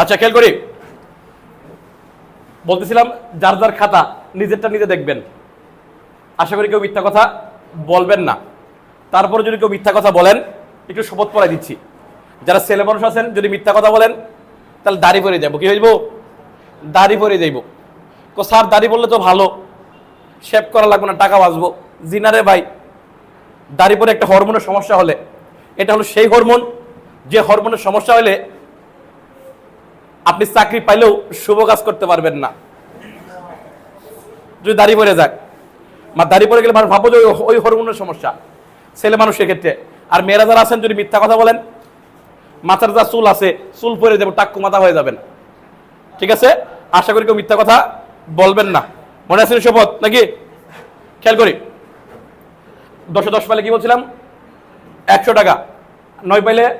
আচ্ছা খেয়াল করি। বলতেছিলাম, যার যার খাতা নিজেরটা নিজে দেখবেন। আশা করি কেউ মিথ্যা কথা বলবেন না। তারপরে যদি কেউ মিথ্যা কথা বলেন, একটু শপথ পড়াই দিচ্ছি। যারা ছেলে মানুষ আছেন, যদি মিথ্যা কথা বলেন, তাহলে দাড়ি পরে যাব কি হইব? দাড়ি পরে যাইব কো, স্যার, দাড়ি বললে তো ভালো। শেভ করা লাগবে না, টাকা বাঁচবো। জিনারে ভাই, দাড়ি পরে একটা হরমোনের সমস্যা হলে, এটা হলো সেই হরমোন যে হরমোনের সমস্যা হলে আপনি চাকরি পাইলেও শুভ কাজ করতে পারবেন না। যদি দাড়ি পরে যাক। মা, দাড়ি পড়ে গেলে মানুষ ভাবো যে ওই- হরমোনের সমস্যা। ছেলে মানুষের ক্ষেত্রে আর মেয়েরা যারা আছেন, যদি মিথ্যা কথা বলেন, মাথার যা চুল আছে, চুল পরে যাবে টাক্কু মাথা হয়ে যাবেন। ঠিক আছে? আশা করি কেউ মিথ্যা কথা বলবেন না। মনে আছে শপথ নাকি? খেয়াল করি। দশে দশ পাইলে কি বলছিলাম? একশো টাকা। নয় পাইলে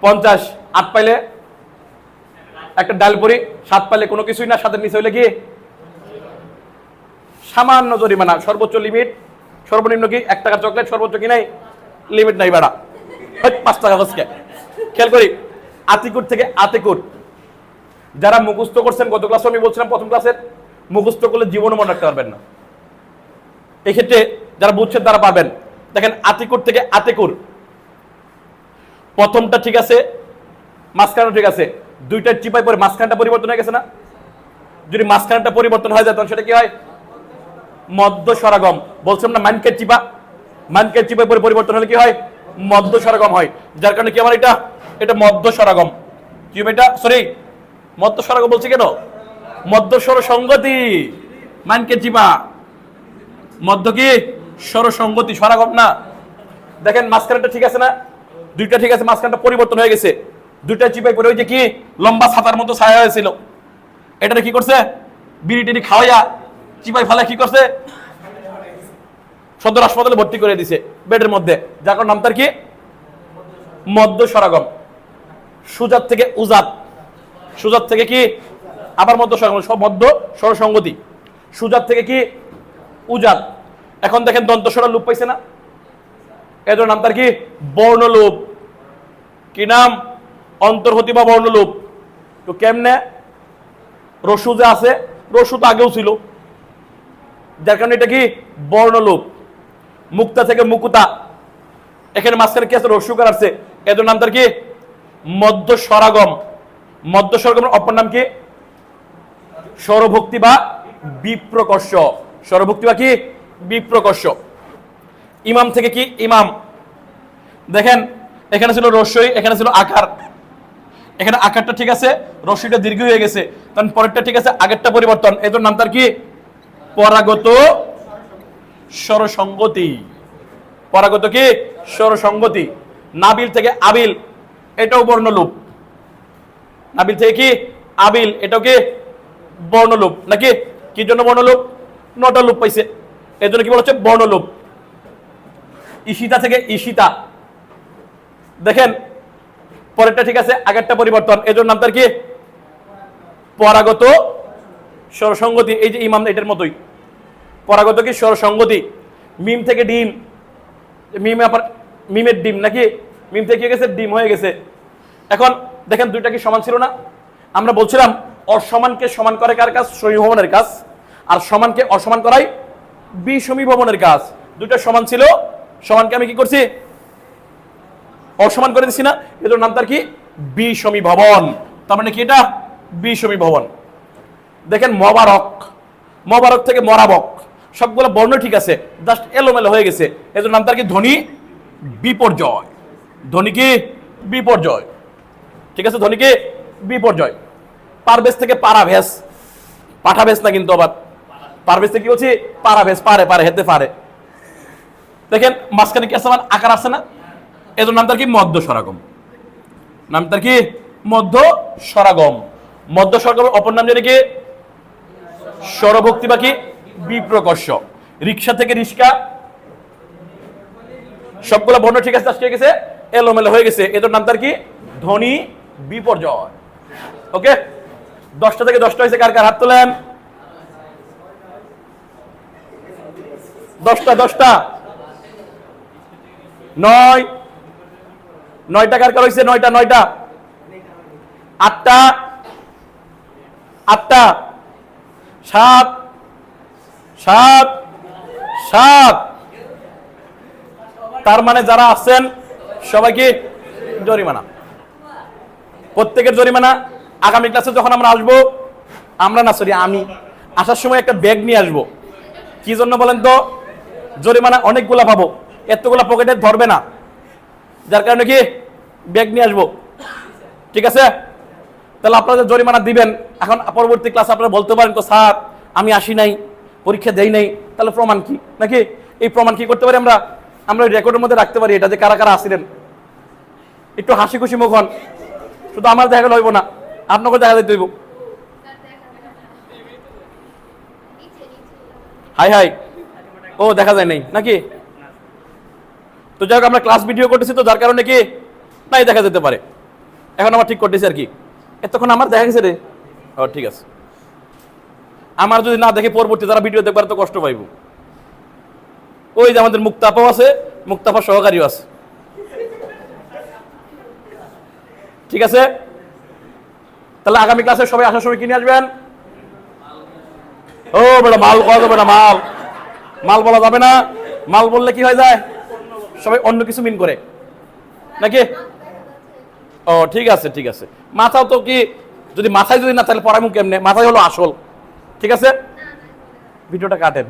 পঞ্চাশ, আট পাইলে একটা ডাল পরি সাত পাইলে কোনো কিছুই না সাতের নিচে হইলে কি সামান্য জরিমানা, সর্বোচ্চ লিমিট সর্বনিম্ন কি এক টাকা চকলেট সর্বোচ্চ কি নাই? লিমিট নাই বাড়া। পাঁচ টাকা হচ্ছে খেয়াল করি আতিকুট থেকে আতিকুট যারা মুখস্থ করছেন, গত ক্লাসে আমি বলছিলাম প্রথম ক্লাসের মুখস্থ করলে জীবনও মনে রাখতে পারবেন না। এক্ষেত্রে যারা বুঝছেন, তারা পারবেন দেখেন, আতিকুর থেকে আতিকুর। প্রথমটা ঠিক আছে মাঝখানটা ঠিক আছে। দুইটার চিপাই পরে মাঝখানটা পরিবর্তন হয়ে গেছে না? যদি মাঝখানটা পরিবর্তন হয়ে যায়, তখন সেটা কি হয়? মধ্য সরাগম। বলছিলাম না মানকের চিপা? মানকের চিপাই পরে পরিবর্তন হলে কি হয়? মধ্য সরাগম হয়। যার কারণে কি আমার এটা? এটা মধ্য সরাগম। কি এটা? সরি মধ্য সরাগম বলছি কেন? মধ্য স্বর সঙ্গতি মানকের চিপা। মধ্য কি? সরসঙ্গতি সরাগম না। দেখেন, মাঝখানটা ঠিক আছে না? দুইটা ঠিক আছে, মাঝখানটা পরিবর্তন হয়ে গেছে। দুইটা চিপাই পরে ওই যে কি, লম্বা ছাতার মতো ছায়া হয়েছিল। এটা কি করছে? বিড়ি টিড়ি খাওয়াইয়া চিপাই ফেলে কি করছে? সদর হাসপাতালে ভর্তি করে দিছে বেডের মধ্যে। যার নাম তার কি? মদ্য সরাগম। সুজাত থেকে উজাত। সুজাত থেকে কি? আবার মধ্য সব মধ্য সরসঙ্গতি সুজাত থেকে কি? উজাত। এখন দেখেন দন্ত দন্তস্বরা লোপ পাইছে না। এদের নাম তার কি? বর্ণলোপ। কি নাম? অন্তর্হতি বা বর্ণলোপ। তো কেমনে? রসু যে আছে রসু তো আগেও ছিল। যার কারণে এটা কি? বর্ণলোপ। মুক্তা থেকে মুকুতা। এখানে মাঝখানে কি আছে? রসুকার আছে। এদের নাম তার কি? মধ্য সরাগম। মধ্য সরাগমের অপর নাম কি? স্বরভক্তি বা বিপ্রকর্ষ। স্বরভক্তি বা কি? বিপ্রকর্ষ। ইমাম থেকে কি? ইমাম। দেখেন, এখানে ছিল রস্যই এখানে ছিল আকার। এখানে আকারটা ঠিক আছে রস্যইটা দীর্ঘ হয়ে গেছে। তখন পরেরটা ঠিক আছে, আগেরটা পরিবর্তন। এদের নাম তার কি? পরাগত স্বরসঙ্গতি। পরাগত কি? স্বরসঙ্গতি। নাবিল থেকে আবিল, এটাও বর্ণলোপ। নাবিল থেকে কি? আবিল, এটাও কি? বর্ণলোপ। নাকি? কি জন্য বর্ণলোপ? নটা লোপ পাইছে। এর জন্য কি বলা হচ্ছে? বর্ণলোপ। ঈশিতা থেকে ঈশিতা। দেখেন পরেরটা ঠিক আছে, আগেরটা পরিবর্তন। এর জন্য নাম তার কি? পরাগত স্বরসঙ্গতি, এই যে ইমাম, এটার মতোই। পরাগত কি? স্বরসঙ্গতি। মিম থেকে ডিম। মিম আবার, মিমের ডিম নাকি? মিম থেকে গেছে, ডিম হয়ে গেছে। এখন দেখেন দুইটা কি সমান ছিল না? আমরা বলছিলাম, অসমানকে সমান করে কার কাজ? সমীভবনের কাজ। আর সমানকে অসমান করাই বিষমীভবনের কাজ। দুইটা সমান ছিল। সমানকে আমি কি করছি? অসমান করে দিচ্ছি না। এদের নাম তার কি বিষমী ভবন। তার মানে কি এটা? বিষমী ভবন। দেখেন মবারক। মবারক থেকে মরাবক। সবগুলো বর্ণ ঠিক আছে জাস্ট এলোমেলো হয়ে গেছে। এদের নাম তার কি ধ্বনি বিপর্যয়। ধ্বনি কি? বিপর্যয়। ঠিক আছে, ধ্বনি কি? বিপর্যয়। পারভেজ থেকে পারাভেস পাঠাভেস না কিন্তু আবার। পারভেজ থেকে কি বলছি? পারাভেস পারে পারে হেতে পারে। দেখেন মাঝখানে কি আছে আমার? আকার আছে না? এদের নাম তার কি? মধ্য সরাগম। নাম তার কি? মধ্য সরাগম। মধ্য সরাগমের অপর নাম জানি কি? স্বরভক্তি বাকি বিপ্রকর্ষ। রিক্সা থেকে রিক্সা। সবগুলো বর্ণ ঠিক আছে? আজকে গেছে? এলোমেলো হয়ে গেছে। এদের নাম তার কি? ধ্বনি বিপর্যয়। ওকে? দশটা থেকে দশটা হয়েছে। কার কার হাত তোলেন? দশটা দশটা। নয় নয়টা কার কার হয়েছে নয়টা নয়টা। আটটা। আটটা। সাত। সাত। সাত। তার মানে যারা আছেন সবাইকে জরিমানা? প্রত্যেকের জরিমানা। আগামী ক্লাসে যখন আমরা আসব, আমরা না সরি আমি। আসার সময় একটা ব্যাগ নিয়ে আসব। কি জন্য বলেন তো? জরিমানা অনেকগুলা পাবো। এতগুলা পকেটে ধরবে না। যার কারণে কি? ব্যাগ নিয়ে আসব। ঠিক আছে? তাহলে আপনারা যে জরিমানা দিবেন। এখন পরবর্তী ক্লাস আপনারা বলতে পারেন, তো স্যার, আমি আসি নাই, পরীক্ষা দেই নাই, তাহলে প্রমাণ কি? নাকি? এই প্রমাণ কি করতে পারি আমরা? আমরা রেকর্ডের মধ্যে রাখতে পারি এটা যে কারা কারা আসিলেন একটু হাসি খুশি মুখ হন। শুধু আমার দেখা গেলে হইব না আপনাকে দেখা দিতে হইব। High high. ও, দেখা যায় নাই, নাকি? তো যাই হোক, আমরা ক্লাস ভিডিও করতেছি, তো যার কারণে কি নাই দেখা যেতে পারে। এখন আমার ঠিক করতেছি আর কি। এতক্ষণ আমার দেখা গেছে রে। ও, ঠিক আছে। আমার যদি না দেখে পরবর্তী যারা ভিডিও দেখবার তো কষ্ট পাইব। ওই যে আমাদের মুক্তাপাও আছে, মুক্তাপা সহকারীও আছে। ঠিক আছে? তাহলে আগামী ক্লাসে সবাই আসার সময় কিনে আসবেন? ও, বেটা, মাল করা যাবে না, মাল। মাল বলা যাবে না। মাল বললে কি হয়ে যায়? সবাই অন্য কিছু মিন করে। নাকি? ও ঠিক আছে ঠিক আছে। মাথাও তো কি যদি মাথায় যদি না তাহলে পড়ামু কেমনে? মাথায় হলো আসল। ঠিক আছে? ভিডিওটা কাটেন।